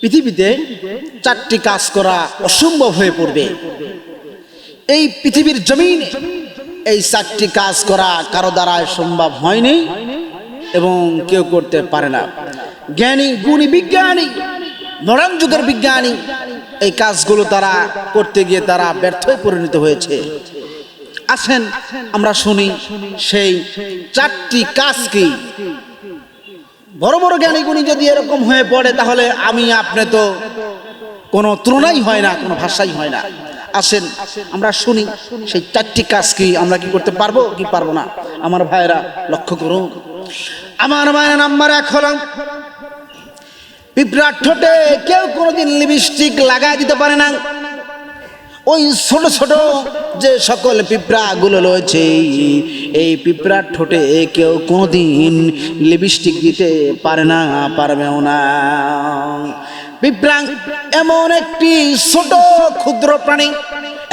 পৃথিবীতে চারটি কাজ করা অসম্ভব হয়ে পড়বে। এই পৃথিবীর জমিন, এই চারটি কাজ করা কারও দ্বারা সম্ভব হয়নি এবং কেউ করতে পারে না। জ্ঞানী, গুণী, বিজ্ঞানী, মডার্ন যুগের বিজ্ঞানী, এই কাজগুলো তারা করতে গিয়ে তারা ব্যর্থ পরিণত হয়েছে। আসেন আমরা শুনি সেই চারটি কাজ কি? বড় বড় জ্ঞানী গুণী যদি এরকম হয়ে পড়ে, তাহলে আমি আপনি তো কোনো তুলনাই হয় না, কোনো ভাষাই হয় না। আসেন, আমরা শুনি, সেই চারটি কাজ কি আমরা কি করতে পারব, কি পারব না? আমার ভাইয়েরা, লক্ষ্য করুন। আমার মায়ের নাম্বার এক হলো, পিঁপড়ার ঠোঁটে কেউ কোনোদিন লিপস্টিক লাগাই দিতে পারে না। ওই ছোট ছোট যে সকল পিঁপড়াগুলো রয়েছে এই পিঁপড়ার ঠোঁটে কেউ কোনোদিন লিপস্টিক দিতে পারে না, পারবেও না। পিঁপড়া এমন একটি ছোট ক্ষুদ্র প্রাণী,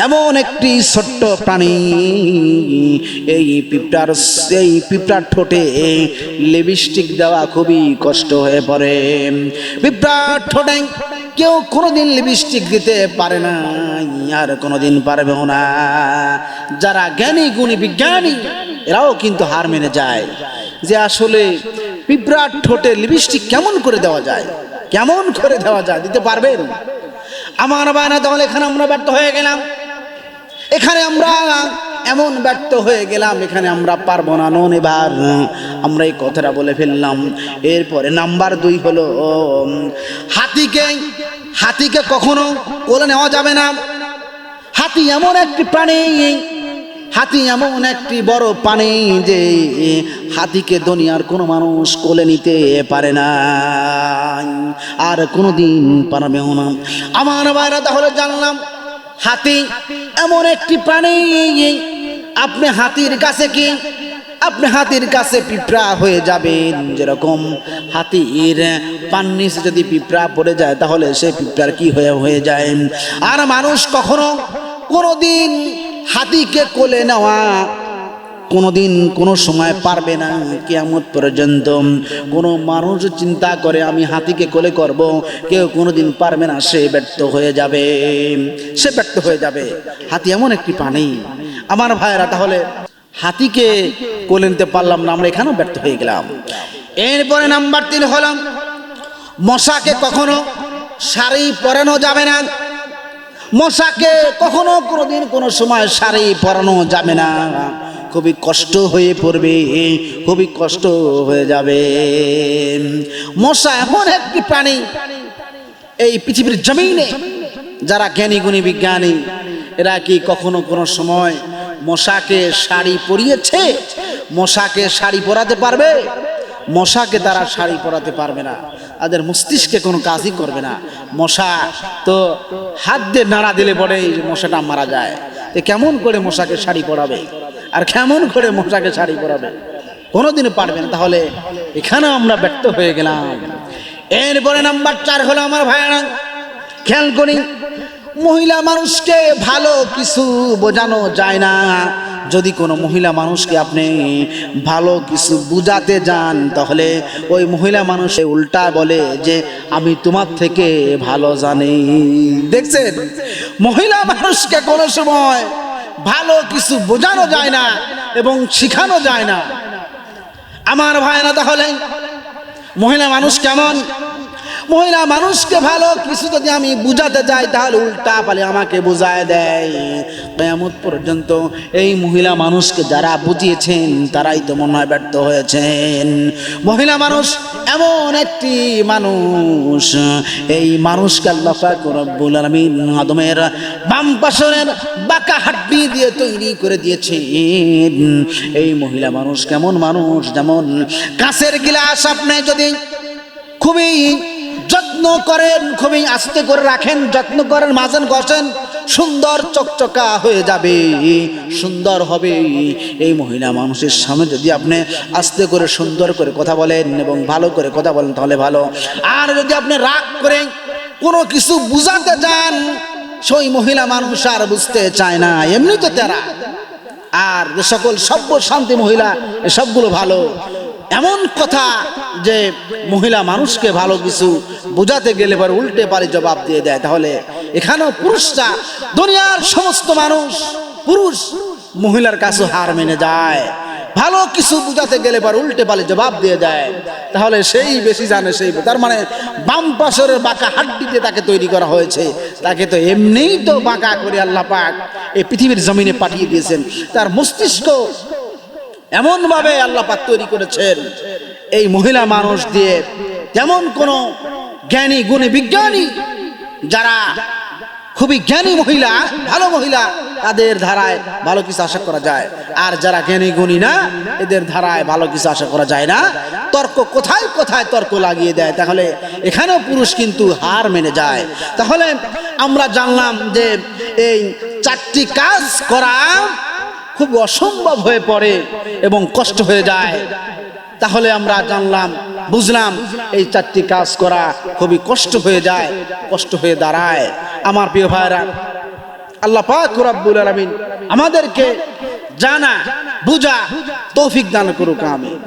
এমন একটি ছোট্ট প্রাণী। এই পিঁপড়ার সেই পিঁপড়ার ঠোঁটে লিপস্টিক দেওয়া খুবই কষ্ট হয়ে পড়ে। পিঁপড়ার ঠোঁটে কেউ কোনোদিন লিপস্টিক দিতে পারে না আর কোনোদিন পারবেও না। যারা জ্ঞানী, গুণী, বিজ্ঞানী, এরাও কিন্তু হার মেনে যায়। যে আসলে পিঁপড়ার ঠোঁটে লিপস্টিক কেমন করে দেওয়া যায়? কেমন করে দেওয়া যায়? দিতে পারবেন? আমার বায়না তাহলে এখানে আমরা ব্যর্থ হয়ে গেলাম। এখানে আমরা এমন ব্যর্থ হয়ে গেলাম, এখানে আমরা পারব না। নন, এবার আমরা এই কথাটা বলে ফেললাম। এরপরে নাম্বার দুই হলো, হাতিকে হাতিকে কখনো কোলে নেওয়া যাবে না। হাতি এমন একটি প্রাণী, হাতি এমন একটি বড় প্রাণী যে হাতিকে দুনিয়ার কোনো মানুষ কোলে নিতে পারে না। আর কোনো দিন পারবেও না। আমার বাইরে তাহলে জানলাম, হাতি এমন একটি প্রাণী আপনি হাতির কাছে কি? আপনি হাতির কাছে পিঁপড়া হয়ে যাবেন যেরকম হাতির পান্নিস যদি পিঁপড়া পড়ে যায়, তাহলে সে পিঁপড়ার কি হয়ে হয়ে যায়? আর মানুষ কখনো কোনোদিন হাতিকে কোলে নেওয়া কোনোদিন কোনো সময় পারবে না কেয়ামত পর্যন্ত। কোনো মানুষ চিন্তা করে, আমি হাতিকে কোলে করব, কেউ কোনোদিন পারবে না, সে ব্যর্থ হয়ে যাবে। সে ব্যর্থ হয়ে যাবে। হাতি এমন একটি প্রাণী। আমার ভাইয়েরা, তাহলে হাতিকে কোলে নিতে পারলাম না, আমরা এখানেও ব্যর্থ হয়ে গেলাম। এরপরে নাম্বার তিন হলাম মশাকে কখনো শাড়ি পরানো যাবে না। মশাকে কখনো কোনোদিন কোনো সময় শাড়ি পরানো যাবে না। খুবই কষ্ট হয়ে পড়বে, খুবই কষ্ট হয়ে যাবে। মশা এমন একটি প্রাণী, এই পৃথিবীর জমিনে, যারা জ্ঞানী গুণী বিজ্ঞানী, এরা কি কখনো কোনো সময় মশাকে শাড়ি পরিয়েছে, মশাকে শাড়ি পরাতে পারবে, মশাকে তারা শাড়ি পরাতে পারবে না। তাদের মস্তিষ্কে কোনো কাজই করবে না। মশা তো হাত দিয়ে নাড়া দিলে পরে মশাটা মারা যায়। তো কেমন করে মশাকে শাড়ি পরাবে? আর কেমন করে মশাকে শাড়ি পরাবে? কোনোদিনও পারবে না। তাহলে এখানেও আমরা ব্যর্থ হয়ে গেলাম। এরপরে নাম্বার চার হলো আমার ভাইয়ারা। খেয়াল করি মহিলা মানুষকে ভালো কিছু বোঝানো যায় না। যদি কোনো মহিলা মানুষকে আপনি ভালো কিছু বুঝাতে যান, তাহলে ওই মহিলা মানুষ উল্টা বলে যে, আমি তোমার থেকে ভালো জানি। দেখছেন? মহিলা মানুষকে কোনো সময় ভালো কিছু বোঝানো যায় না এবং শিখানো যায় না। আমার ভাইরা তাহলে মহিলা মানুষ কেমন? মহিলা মানুষকে ভালো, কিছু যদি আমি বুঝাতে যাই তাহলে উল্টা পালে আমাকে বুঝায় দেয়। পর্যন্ত এই মহিলা মানুষকে যারা বুঝিয়েছেন, তারাই তো মনে হয় ব্যর্থ হয়েছেন। মহিলা মানুষ এমন একটি মানুষ। এই মানুষকে আল্লাহ রব্বুল আলামিন আদমের বাম পাশনের বাঁকা হাড্ডি দিয়ে তৈরি করে দিয়েছেন। এই মহিলা মানুষ কেমন মানুষ? যেমন কাঁচের গিলাস আপনি যদি খুবই যত্ন করেন, খুবই আস্তে করে রাখেন, যত্ন করেন, মাঝেন ঘষেন সুন্দর চকচকা হয়ে যাবে, সুন্দর হবে। এই মহিলা মানুষের সামনে যদি আপনি আস্তে করে, সুন্দর করে কথা বলেন এবং ভালো করে কথা বলেন, তাহলে ভালো। আর যদি আপনি রাগ করে কোনো কিছু বুঝাতে চান, সেই মহিলা মানুষ আর বুঝতে চায় না এমনি তো তারা। আর সকল সভ্য শান্তি মহিলা সবগুলো ভালো। এমন কথা যে মহিলা মানুষকে ভালো কিছু বোঝাতে গেলে পর উল্টে পারে জবাব দিয়ে দেয়। তাহলে এখানেও পুরুষরা, দুনিয়ার সমস্ত মানুষ পুরুষ মহিলার কাছে হার মেনে যায়। ভালো কিছু বুঝাতে গেলে পর উল্টে পালে জবাব দিয়ে দেয়। তাহলে সেই বেশি জানে সেই তার মানে বাম পাশের বাঁকা হাড্ডিতে তাকে তৈরি করা হয়েছে। তাকে তো এমনিই তো বাঁকা করে আল্লাহ পাক এই পৃথিবীর জমিনে পাঠিয়ে দিয়েছেন। তার মস্তিষ্ক এমনভাবে আল্লাহ পাক তৈরি করেছেন। এই মহিলা মানুষ দিয়ে তেমন কোনো জ্ঞানী, গুণী, বিজ্ঞানী, যারা খুবই জ্ঞানী মহিলা, ভালো মহিলা, তাদের ধারায় ভালো কিছু আশা করা যায়। আর যারা জ্ঞানী, গুণী না, এদের ধারায় ভালো কিছু আশা করা যায় না। তর্ক কোথায় কোথায় তর্ক লাগিয়ে দেয়? তাহলে এখানেও পুরুষ কিন্তু হার মেনে যায়। তাহলে আমরা জানলাম যে এই চারটি কাজ করা খুব অসম্ভব হয়ে পড়ে এবং কষ্ট হয়ে যায়। তাহলে আমরা জানলাম, বুঝলাম এই চারটি কাজ করা খুবই কষ্ট হয়ে যায়, কষ্ট হয়ে দাঁড়ায়। আমার প্রিয় ভাইরা আল্লাহ পাক রব্বুল আলামিন আমাদেরকে জানা, বুঝা, তৌফিক দান করুক আমি